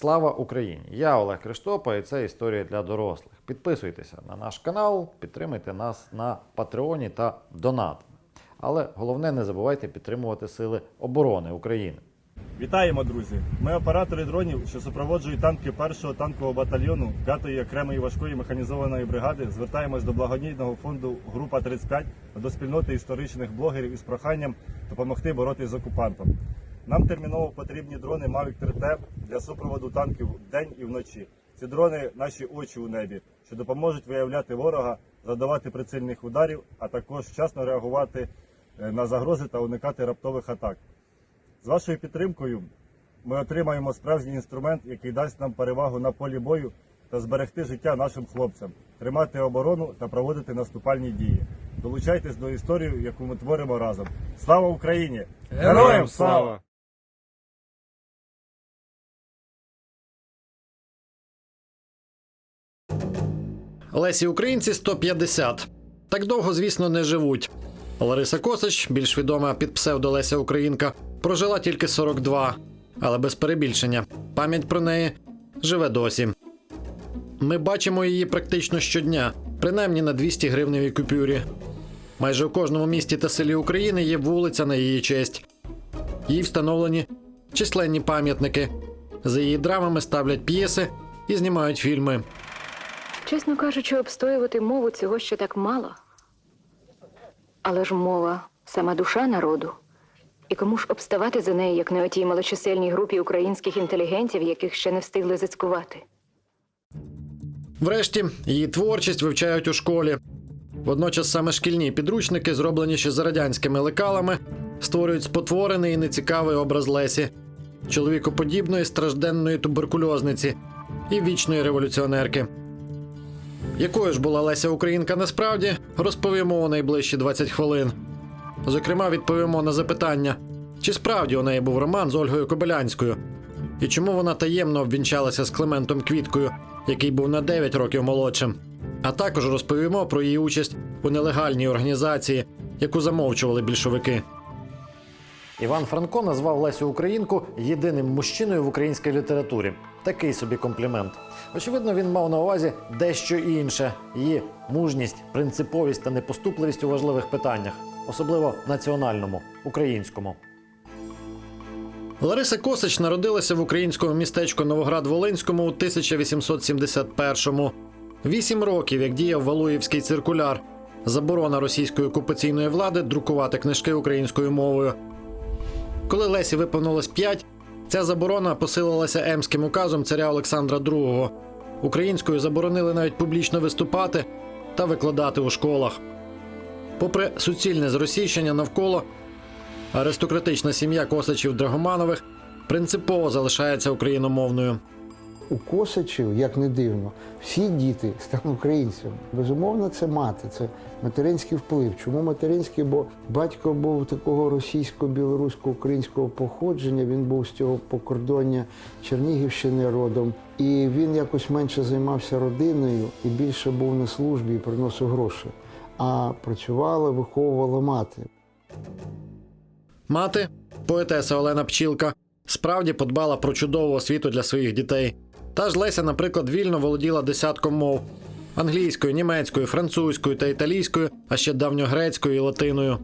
Слава Україні! Я Олег Криштопа, і це історія для дорослих. Підписуйтеся на наш канал, підтримуйте нас на Патреоні та донатами. Але головне, не забувайте підтримувати Сили оборони України. Вітаємо, друзі! Ми оператори дронів, що супроводжують танки 1-го танкового батальйону 5-ї окремої важкої механізованої бригади. Звертаємось до благодійного фонду Група 35 до спільноти історичних блогерів із проханням допомогти боротись з окупантом. Нам терміново потрібні дрони Mavic 3T для супроводу танків вдень і вночі. Ці дрони наші очі у небі, що допоможуть виявляти ворога, завдавати прицільних ударів, а також вчасно реагувати е, на загрози та уникати раптових атак. З вашою підтримкою ми отримаємо справжній інструмент, який дасть нам перевагу на полі бою та зберегти життя нашим хлопцям, тримати оборону та проводити наступальні дії. Долучайтесь до історії, яку ми творимо разом. Слава Україні! Героям слава! Лесі українці 150. Так довго, звісно, не живуть. Лариса Косич, більш відома під псевдо Леся Українка, прожила тільки 42, але без перебільшення. Пам'ять про неї живе досі. Ми бачимо її практично щодня, принаймні на 200 гривневій купюрі. Майже у кожному місті та селі України є вулиця на її честь. Їй встановлені численні пам'ятники. За її драмами ставлять п'єси і знімають фільми. Чесно кажучи, обстоювати мову цього ще так мало. Але ж мова сама душа народу. І кому ж обставати за неї, як не отій малочисельній групі українських інтелігентів, яких ще не встигли зацькувати? Врешті її творчість вивчають у школі. Водночас саме шкільні підручники, зроблені ще за радянськими лекалами, створюють спотворений і нецікавий образ Лесі, чоловікоподібної стражденної туберкульозниці і вічної революціонерки. Якою ж була Леся Українка насправді, розповімо у найближчі 20 хвилин. Зокрема, відповімо на запитання, чи справді у неї був роман з Ольгою Кобилянською, і чому вона таємно обвінчалася з Клементом Квіткою, який був на 9 років молодшим. А також розповімо про її участь у нелегальній організації, яку замовчували більшовики. Іван Франко назвав Лесю Українку єдиним мужчиною в українській літературі. Такий собі комплімент. Очевидно, він мав на увазі дещо інше: її мужність, принциповість та непоступливість у важливих питаннях, особливо національному, українському. Лариса Косич народилася в українському містечку Новоград-Волинському у 1871-му. Вісім років, як діяв Валуївський циркуляр, заборона російської окупаційної влади друкувати книжки українською мовою. Коли Лесі виповнилось 5, ця заборона посилилася Емським указом царя Олександра II. Українською заборонили навіть публічно виступати та викладати у школах. Попри суцільне зросійщення навколо, аристократична сім'я Косачів Драгоманових принципово залишається україномовною. У Косачів, як не дивно, всі діти стануть українцями. Безумовно, це мати, це материнський вплив. Чому материнський? Бо батько був такого російсько-білорусько-українського походження. Він був з цього покордоння Чернігівщини родом. І він якось менше займався родиною і більше був на службі і приносив гроші. А працювала, виховувала мати. Мати, поетеса Олена Пчілка, справді подбала про чудову освіту для своїх дітей. Та ж Леся, наприклад, вільно володіла десятком мов: англійською, німецькою, французькою та італійською, а ще давньогрецькою і латиною.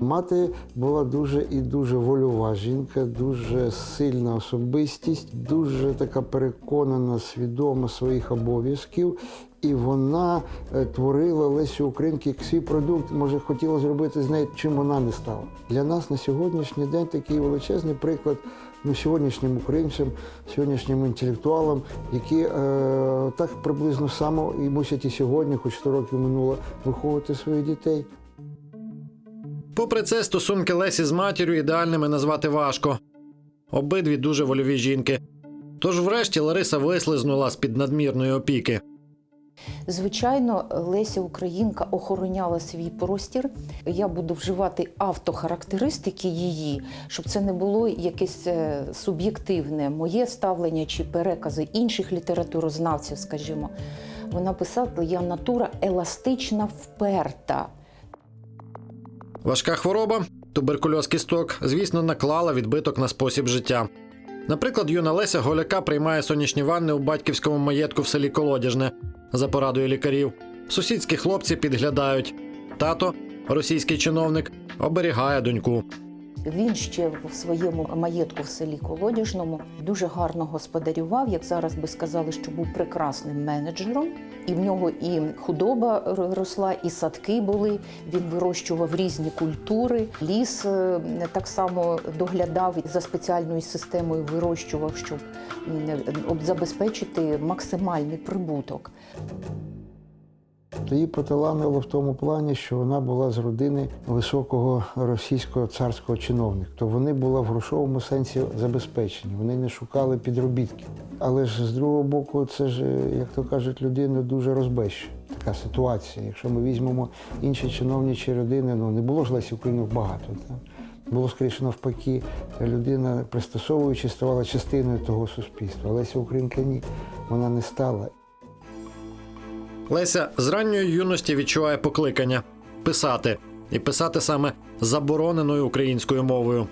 Мати була дуже і дуже вольова жінка, дуже сильна особистість, дуже така переконана, свідома своїх обов'язків. І вона е, творила Лесю Українки як свій продукт, може, хотіла зробити з нею, чим вона не стала. Для нас на сьогоднішній день такий величезний приклад ну, сьогоднішнім українцям, сьогоднішнім інтелектуалам, які е, так приблизно само і мусять і сьогодні, хоч 100 років минуло, виховувати своїх дітей. Попри це, стосунки Лесі з матір'ю ідеальними назвати важко. Обидві дуже вольові жінки. Тож, врешті, Лариса вислизнула з під надмірної опіки. Звичайно, Леся Українка охороняла свій простір. Я буду вживати автохарактеристики її, щоб це не було якесь е, суб'єктивне моє ставлення чи перекази інших літературознавців, скажімо. Вона писала, я натура еластична, вперта. Важка хвороба, туберкульоз кісток, звісно, наклала відбиток на спосіб життя. Наприклад, юна Леся Голяка приймає сонячні ванни у батьківському маєтку в селі Колодяжне за порадою лікарів. Сусідські хлопці підглядають. Тато, російський чиновник, оберігає доньку. Він ще в своєму маєтку в селі Колодяжному дуже гарно господарював, як зараз би сказали, що був прекрасним менеджером. І в нього і худоба росла, і садки були. Він вирощував різні культури. Ліс е, так само доглядав за спеціальною системою вирощував, щоб об- забезпечити максимальний прибуток. То її поталанило в тому плані, що вона була з родини високого російського царського чиновника. То вони були в грошовому сенсі забезпечені, вони не шукали підробітків. Але ж з другого боку, це ж, як то кажуть, людина дуже розбещена. Така ситуація. Якщо ми візьмемо інші чиновничі родини, ну не було ж Лесі Українок багато. Так? Було скоріше навпаки, людина, пристосовуючи, ставала частиною того суспільства. Леся Українка ні, вона не стала. Леся з ранньої юності відчуває покликання писати, і писати саме забороненою українською мовою.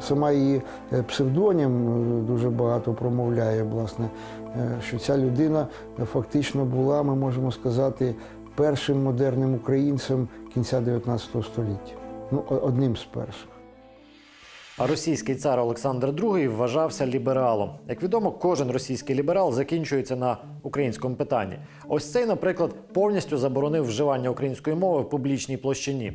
Сама її е, псевдонім е, дуже багато промовляє, власне, е, що ця людина фактично була, ми можемо сказати, першим модерним українцем кінця 19 століття. Ну, одним з перших. А російський цар Олександр II вважався лібералом. Як відомо, кожен російський ліберал закінчується на українському питанні. Ось цей, наприклад, повністю заборонив вживання української мови в публічній площині.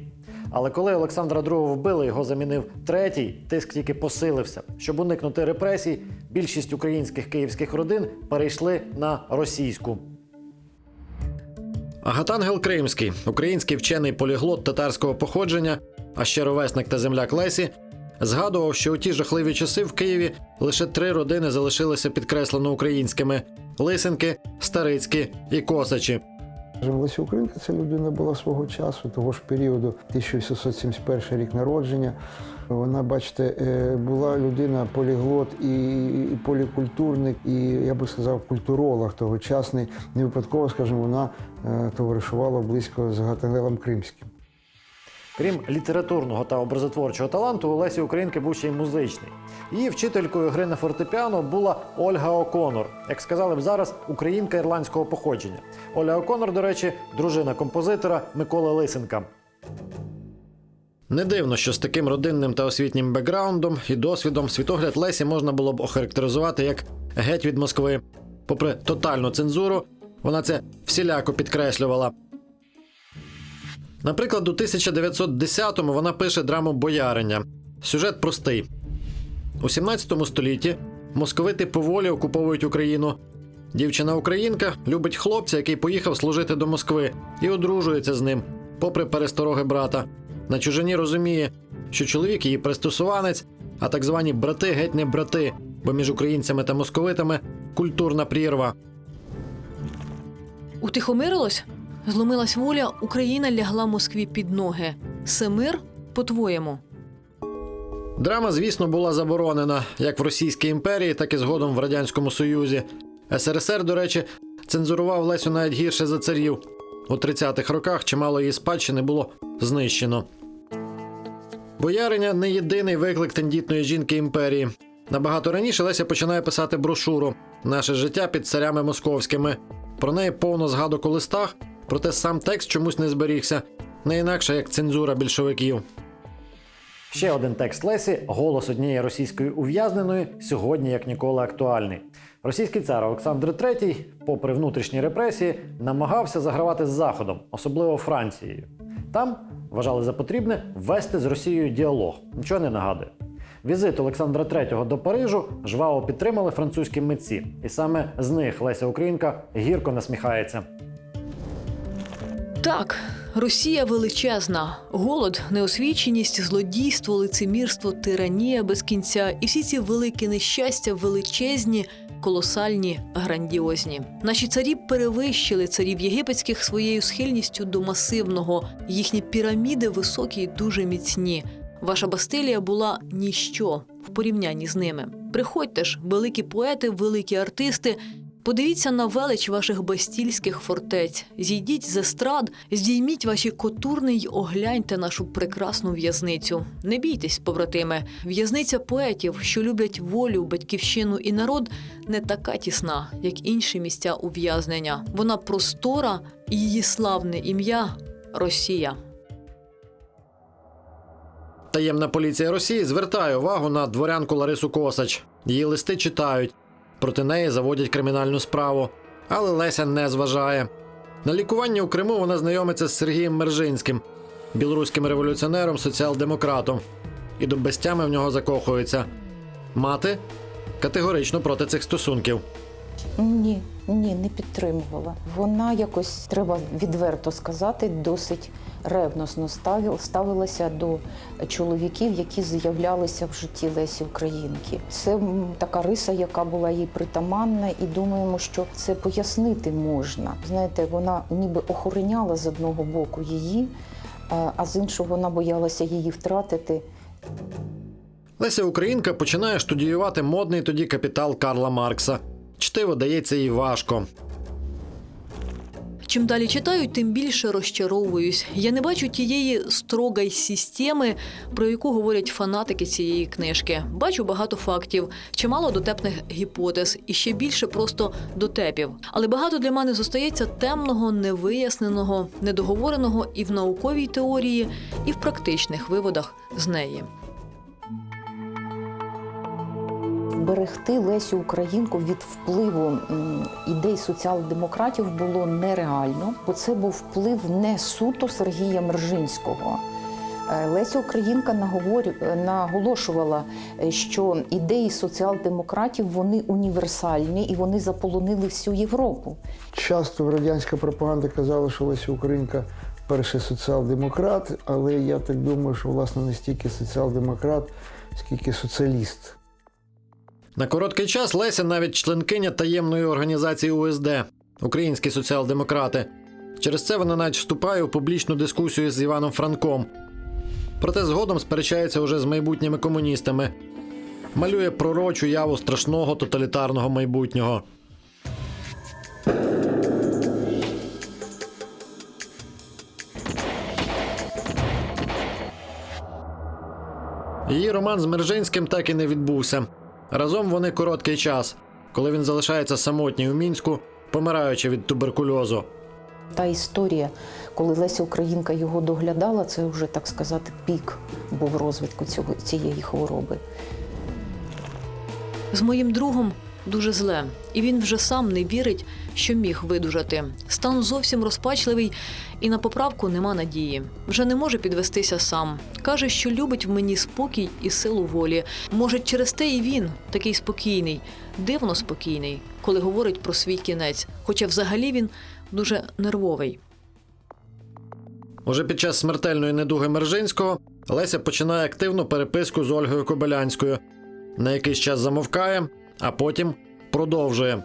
Але коли Олександра II вбили, його замінив третій, тиск тільки посилився. Щоб уникнути репресій, більшість українських київських родин перейшли на російську. Агатангел Кримський, український вчений поліглот татарського походження, а ще ровесник та земляк Лесі, згадував, що у ті жахливі часи в Києві лише три родини залишилися підкреслено українськими: Лисенки, Старицькі і Косачі. Леся Українка це людина була свого часу, того ж періоду, 1871 рік народження. Вона, бачите, е, була людина поліглот і, полікультурник, і я би сказав, культуролог тогочасний. Не випадково, скажімо, вона е, товаришувала близько з Гатангелем Кримським. Крім літературного та образотворчого таланту, у Лесі Українки був ще й музичний. Її вчителькою гри на фортепіано була Ольга О'Конор, як сказали б зараз, українка ірландського походження. Оля О'Конор, до речі, дружина композитора Миколи Лисенка. Не дивно, що з таким родинним та освітнім бекграундом і досвідом світогляд Лесі можна було б охарактеризувати як геть від Москви. Попри тотальну цензуру, вона це всіляко підкреслювала. Наприклад, у 1910-му вона пише драму Бояриня. Сюжет простий. У 17 столітті московити поволі окуповують Україну. Дівчина-українка любить хлопця, який поїхав служити до Москви, і одружується з ним, попри перестороги брата. На чужині розуміє, що чоловік її пристосуванець, а так звані брати геть не брати, бо між українцями та московитами культурна прірва. Утихомирилось? Зломилась воля, Україна лягла Москві під ноги. Семир, по-твоєму. Драма, звісно, була заборонена як в Російській імперії, так і згодом в Радянському Союзі. СРСР, до речі, цензурував Лесю навіть гірше за царів. У 30-х роках чимало її спадщини було знищено. Бояриня не єдиний виклик тендітної жінки імперії. Набагато раніше Леся починає писати брошуру Наше життя під царями московськими. Про неї повно згадок у листах, проте сам текст чомусь не зберігся, не інакше як цензура більшовиків. Ще один текст Лесі голос однієї російської ув'язненої сьогодні як ніколи актуальний. Російський цар Олександр III, попри внутрішні репресії, намагався загравати з Заходом, особливо Францією. Там вважали за потрібне ввести з Росією діалог. Нічого не нагадує. Візит Олександра III до Парижу жваво підтримали французькі митці, і саме з них Леся Українка гірко насміхається. Так, Росія величезна, голод, неосвіченість, злодійство, лицемірство, тиранія без кінця, і всі ці великі нещастя величезні, колосальні, грандіозні. Наші царі перевищили царів єгипетських своєю схильністю до масивного. Їхні піраміди високі й дуже міцні. Ваша Бастилія була ніщо в порівнянні з ними. Приходьте ж, великі поети, великі артисти. Подивіться на велич ваших бастільських фортець. Зійдіть з естрад, здійміть ваші котурни й огляньте нашу прекрасну в'язницю. Не бійтесь, побратими. В'язниця поетів, що люблять волю, батьківщину і народ, не така тісна, як інші місця ув'язнення. Вона простора і її славне ім'я Росія. Таємна поліція Росії звертає увагу на дворянку Ларису Косач. Її листи читають. Проти неї заводять кримінальну справу. Але Леся не зважає. На лікування у Криму вона знайомиться з Сергієм Мержинським, білоруським революціонером, соціал-демократом. І до безтями в нього закохується. Мати категорично проти цих стосунків. Ні, ні, не підтримувала. Вона якось, треба відверто сказати, досить ревносно ставилася до чоловіків, які з'являлися в житті Лесі Українки. Це така риса, яка була їй притаманна, і думаємо, що це пояснити можна. Знаєте, вона ніби охороняла з одного боку її, а- з іншого вона боялася її втратити. Леся Українка починає студіювати модний тоді капітал Карла Маркса. Чтиво дається їй важко. Чим далі читаю, тим більше розчаровуюсь. Я не бачу тієї строгої системи, про яку говорять фанатики цієї книжки. Бачу багато фактів, чимало дотепних гіпотез і ще більше просто дотепів. Але багато для мене зостається темного, невиясненого, недоговореного і в науковій теорії, і в практичних виводах з неї. Берегти Лесю Українку від впливу ідей соціал-демократів було нереально, бо це був вплив не суто Сергія Мержинського. Е, Леся Українка е, наголошувала, е, що ідеї соціал-демократів вони універсальні і вони заполонили всю Європу. Часто радянська пропаганда казала, що Леся Українка перший соціал-демократ, але я так думаю, що власне не стільки соціал-демократ, скільки соціаліст. На короткий час Леся навіть членкиня таємної організації УСД Українські соціал-демократи. Через це вона навіть вступає у публічну дискусію з Іваном Франком. Проте згодом сперечається уже з майбутніми комуністами. Малює пророчу яву страшного тоталітарного майбутнього. Її роман з Мержинським так і не відбувся. Разом вони короткий час, коли він залишається самотній у мінську, помираючи від туберкульозу. Та історія, коли Леся Українка його доглядала, це вже так сказати пік був розвитку цього цієї хвороби. З моїм другом дуже зле, і він вже сам не вірить, що міг видужати. Стан зовсім розпачливий, і на поправку нема надії. Вже не може підвестися сам. Каже, що любить в мені спокій і силу волі. Може, через те і він такий спокійний, дивно спокійний, коли говорить про свій кінець. Хоча взагалі він дуже нервовий. Уже під час смертельної недуги Мержинського Леся починає активну переписку з Ольгою Кобилянською. На якийсь час замовкає, а потім продовжує.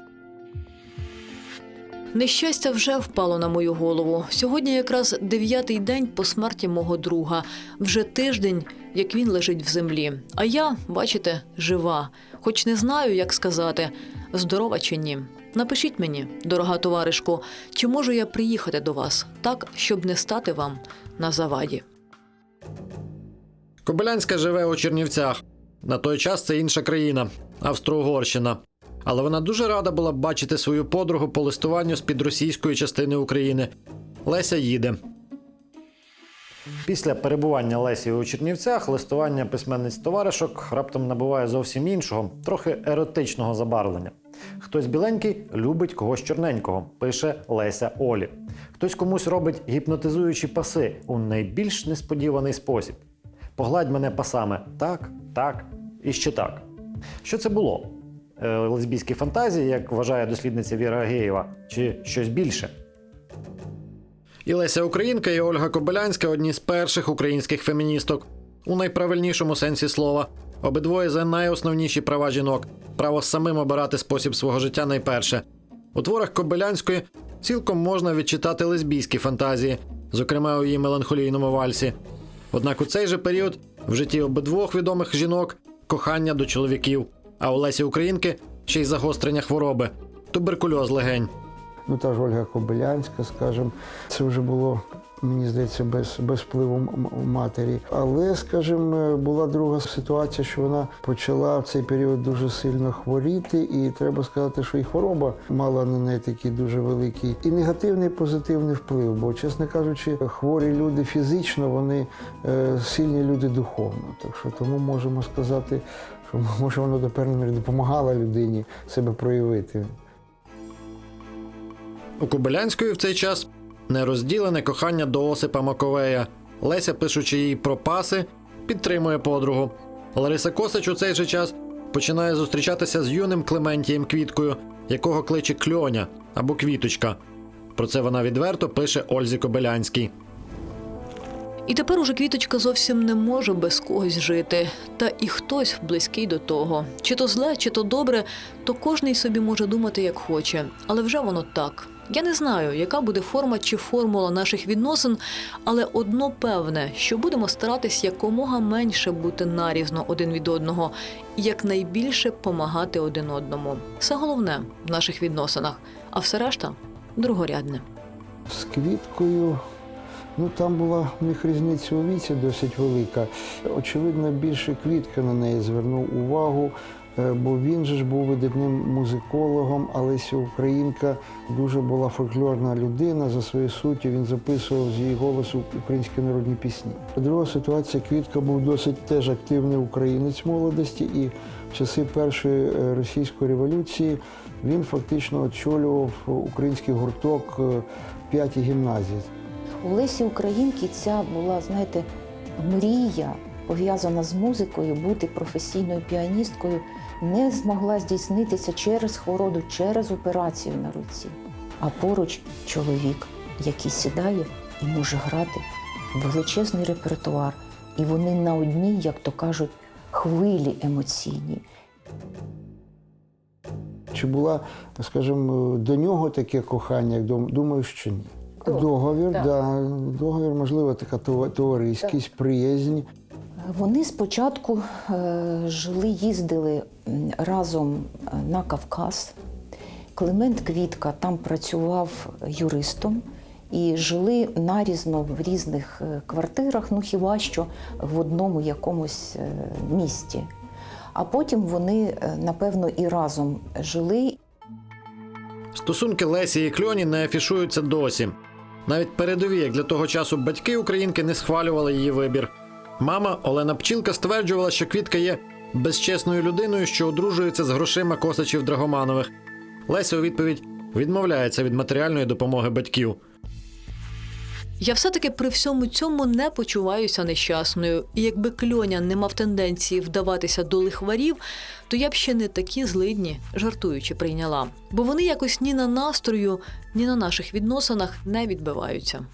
Нещастя вже впало на мою голову. Сьогодні якраз дев'ятий день по смерті мого друга. Вже тиждень, як він лежить в землі. А я, бачите, жива. Хоч не знаю, як сказати, здорова чи ні. Напишіть мені, дорога товаришку, чи можу я приїхати до вас так, щоб не стати вам на заваді. Кобилянська живе у Чернівцях. На той час це інша країна Австро-Угорщина. Але вона дуже рада була б бачити свою подругу по листуванню з під російської частини України. Леся їде. Після перебування Лесі у Чернівцях листування письменниць товаришок раптом набуває зовсім іншого, трохи еротичного забарвлення. Хтось біленький любить когось чорненького, пише Леся Олі. Хтось комусь робить гіпнотизуючі паси у найбільш несподіваний спосіб. Погладь мене пасами так, так і ще так. Що це було? Е, лесбійські фантазії, як вважає дослідниця Віра Агеєва, чи щось більше? І Леся Українка і Ольга Кобилянська одні з перших українських феміністок у найправильнішому сенсі слова. Обидвоє за найосновніші права жінок, право самим обирати спосіб свого життя найперше. У творах Кобилянської цілком можна відчитати лесбійські фантазії, зокрема у її меланхолійному вальсі. Однак у цей же період в житті обидвох відомих жінок кохання до чоловіків, а у Лесі Українки ще й загострення хвороби. туберкульоз легень. Ну та ж Ольга Кобилянська, скажімо, це вже було. Мені здається, без, без впливу матері. Але, скажімо, була друга ситуація, що вона почала в цей період дуже сильно хворіти, і треба сказати, що і хвороба мала на неї такий дуже великий і негативний, і позитивний вплив. Бо, чесно кажучи, хворі люди фізично, вони е, сильні люди духовно. Так що тому можемо сказати, що може воно до певної міри допомагало людині себе проявити. У Кобилянської в цей час нерозділене кохання до Осипа Маковея. Леся, пишучи їй про паси, підтримує подругу. Лариса Косач у цей же час починає зустрічатися з юним Клементієм Квіткою, якого кличе Кльоня або Квіточка. Про це вона відверто пише Ользі Кобилянській. І тепер уже квіточка зовсім не може без когось жити. Та і хтось близький до того. Чи то зле, чи то добре, то кожний собі може думати як хоче. Але вже воно так. Я не знаю, яка буде форма чи формула наших відносин, але одно певне, що будемо старатись якомога менше бути нарізно один від одного і якнайбільше помагати один одному. Це головне в наших відносинах, а все решта другорядне. З квіткою, ну там була в них різниця у віці досить велика. Очевидно, більше квітка на неї звернув увагу, бо він же ж був видатним музикологом, а Леся Українка дуже була фольклорна людина. За своєю суттю він записував з її голосу українські народні пісні. Друга ситуація, Квітка був досить теж активний українець молодості, і в часи першої е, російської революції він фактично очолював український гурток е, п'ятій гімназії. У Лесі Українки ця була, знаєте, мрія, пов'язана з музикою, бути професійною піаністкою, не змогла здійснитися через хворобу, через операцію на руці. А поруч чоловік, який сідає і може грати величезний репертуар. І вони на одній, як то кажуть, хвилі емоційній. Чи була, скажімо, до нього таке кохання, як думаю, що ні. Договір, так. да, договір, можливо, така това- товариськість, приязнь. Вони спочатку е, жили, їздили разом е, на Кавказ. Климент Квітка там працював юристом і жили нарізно в різних е, квартирах, ну хіба що в одному якомусь місті. А потім вони, напевно, і разом жили Стосунки Лесі і Кльоні не афішуються досі. Навіть передові, як для того часу, батьки українки не схвалювали її вибір. Мама Олена Пчілка стверджувала, що Квітка є безчесною людиною, що одружується з грошима косачів Драгоманових. Леся у відповідь відмовляється від матеріальної допомоги батьків. Я все-таки при всьому цьому не почуваюся нещасною. І якби кльоня не мав тенденції вдаватися до лихварів, то я б ще не такі злидні, жартуючи, прийняла. Бо вони якось ні на настрою, ні на наших відносинах не відбиваються.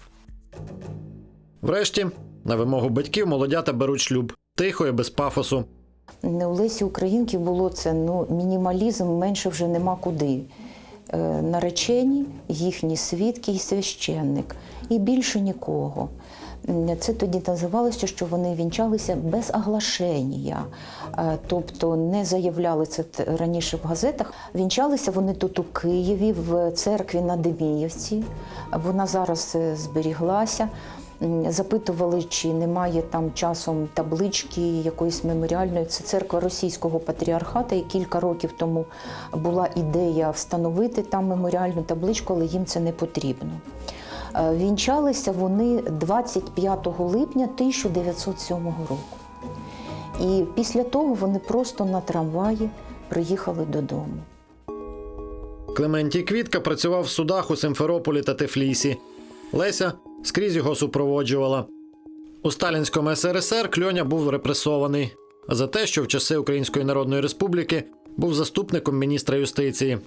Врешті, на вимогу батьків, молодята беруть шлюб тихо і без пафосу. Не у Лесі Українки було це ну, мінімалізм, менше вже нема куди. Е, наречені, їхні свідки і священник, і більше нікого. Це тоді називалося, що вони вінчалися без оглашення, Е, тобто не заявляли це раніше в газетах. Вінчалися вони тут у Києві, в церкві на Деміївці. Вона зараз е, зберіглася. Запитували, чи немає там часом таблички якоїсь меморіальної. Це церква російського патріархата, і кілька років тому була ідея встановити там меморіальну табличку, але їм це не потрібно. Е, Вінчалися вони 25 липня 1907 року. І після того вони просто на трамваї приїхали додому. Клементій Квітка працював в судах у Симферополі та Тифлісі. Леся скрізь його супроводжувала. У Сталінському СРСР Кльоня був репресований за те, що в часи Української Народної Республіки був заступником міністра юстиції.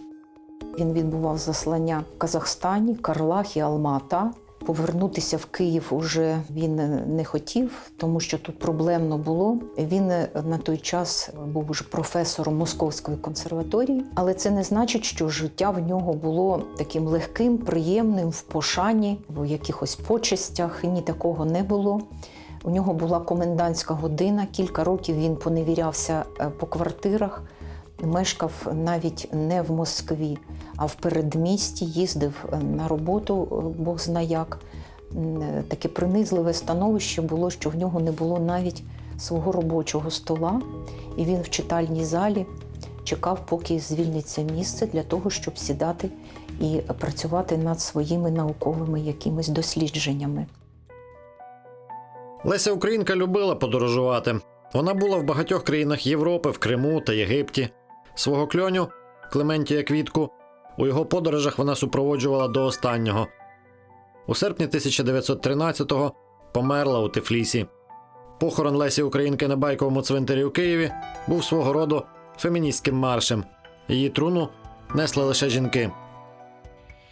Він відбував заслання в Казахстані, Карлахі, Алмата. Повернутися в Київ уже він не хотів, тому що тут проблемно було. Він на той час був уже професором Московської консерваторії, але це не значить, що життя в нього було таким легким, приємним, в пошані, в якихось почестях. Ні такого не було. У нього була комендантська година. Кілька років він поневірявся е, по квартирах. Мешкав навіть не в Москві, а в передмісті, їздив е, на роботу, е, Бог зна як. Е, Таке принизливе становище було, що в нього не було навіть свого робочого стола, і він в читальній залі чекав, поки звільниться місце для того, щоб сідати і працювати над своїми науковими якимись дослідженнями. Леся Українка любила подорожувати. Вона була в багатьох країнах Європи, в Криму та Єгипті. Свого кльоню Клементія Квітку у його подорожах вона супроводжувала до останнього. У серпні 1913-го померла у Тифлісі. Похорон Лесі Українки на байковому цвинтарі у Києві був свого роду феміністським маршем. Її труну несли лише жінки.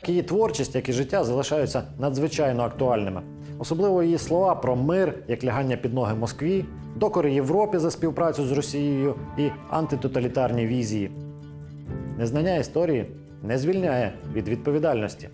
Її творчість, як і життя, залишаються надзвичайно актуальними. Особливо її слова про мир, як лягання під ноги Москві, докори Європі за співпрацю з Росією і антитоталітарні візії. Незнання історії не звільняє від відповідальності.